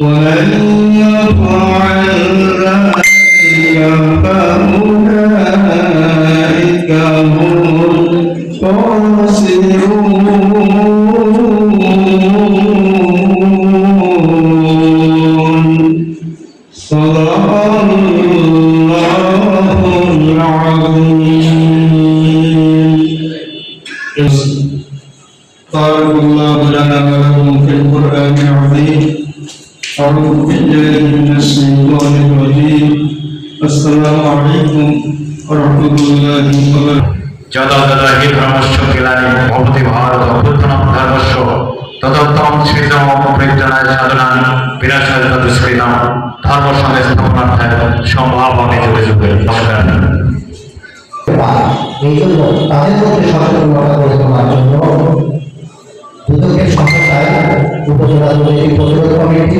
ومن يفعل ذلك فأولئك هم الخاسرون صدق الله العظيم بارك الله لنا ولكم في القرآن العظيم أعوذ بالله من الشيطان الرجيم السلام عليكم ورحمة الله وبركاته যদহি ধর্মস্য কিলাই ভবতি ভারত অভ্যুত্থানম ধর্মস্য তদত্তম সৃজম প্রয়োজনায় সাধনান বিনাশায় দুষ্কৃতম ধর্ম সঙ্গে স্থাপনার্থায় সম্ভাবনে যুগে যুগে নমস্কার এই জন্য তাদের মধ্যে সচেতনতা গড়ে তোলার জন্য দুদকের সংস্থায় উপজেলা দুর্নীতি প্রতিরোধ কমিটি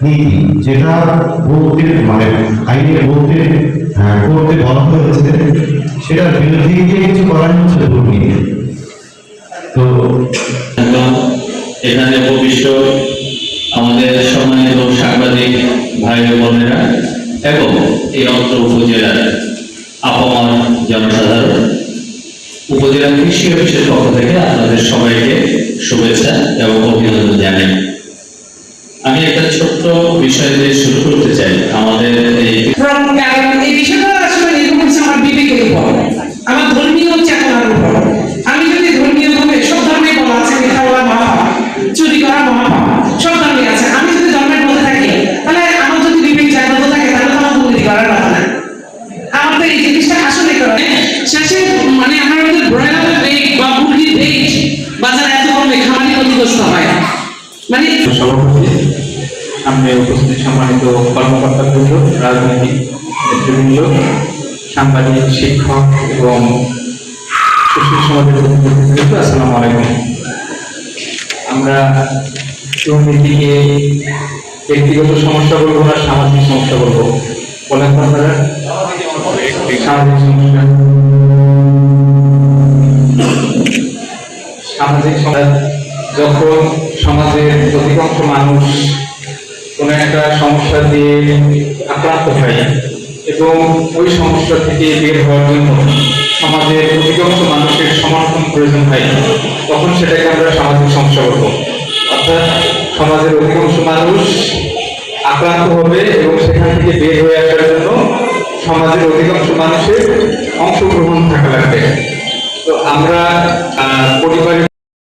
নীতি যেটা বলতে মানে আইনে বলতে হ্যাঁ, করতে বলা হয়েছে সেটা বিরোধী গিয়ে কিছু করাই হচ্ছে দুর্নীতি তো এখানে উপবিষ্ট আমাদের সম্মানিত সাংবাদিক ভাই বোনেরা এবং এই অত্র উপজেলার আপামার জনসাধারণ উপজেলা কৃষি অফিসের পক্ষ থেকে আপনাদের সবাইকে শুভেচ্ছা এবং অভিনন্দন জানাই আমি একটা ছোট্ট বিষয় দিয়ে শুরু করতে চাই। আমাদের এই এই বিষয়টা আসলে নির্ভর করছে আমার বিবেকের উপর। আমার ধর্মীয় চেতনার উপর। আমি যদি ধর্মীয় ভাবে সব ধর্মে বলা আছে মিথ্যা বলা মহাপাপ চুরি করা মহাপাপ সব ধর্মে আছে। আমি যদি ধর্মের মধ্যে থাকি তাহলে আমার যদি বিবেক জাগ্রত থাকে তাহলে আমার দুর্নীতি করার কথা না। আমার তো এই জিনিসটা আসলে করে শেষে মানে আমার ব্রয়লার বেগ বা মুরগির বেগ বাজারে এত কমে খামারি ক্ষতিগ্রস্ত হয়। মানে সভাপতি সামনে উপস্থিত সম্মানিত কর্মকর্তাবৃন্দ রাজনৈতিক নেতৃবৃন্দ, সাংবাদিক, শিক্ষক এবং সুশীল সমাজের প্রতিনিধিবৃন্দ, আসসালামু আলাইকুম। আমরা দুর্নীতিকে ব্যক্তিগত সমস্যা বলব না, সামাজিক সমস্যা বলব। বলেন আপনারা। সামাজিক সমস্যা। সামাজিক যখন সমাজের অধিকাংশ মানুষ কোনো একটা সমস্যা দিয়ে আক্রান্ত হয়। এবং ওই সমস্যা থেকে বের হওয়ার জন্য সমাজের অধিকাংশ মানুষের সমর্থন প্রয়োজন হয়। তখন সেটাকে আমরা সামাজিক সমস্যা বলব। অর্থাৎ সমাজের অধিকাংশ মানুষ আক্রান্ত হবে এবং সেখান থেকে বের হয়ে আসার জন্য সমাজের অধিকাংশ মানুষের অংশগ্রহণ থাকা লাগবে। তো আমরা পরিবারের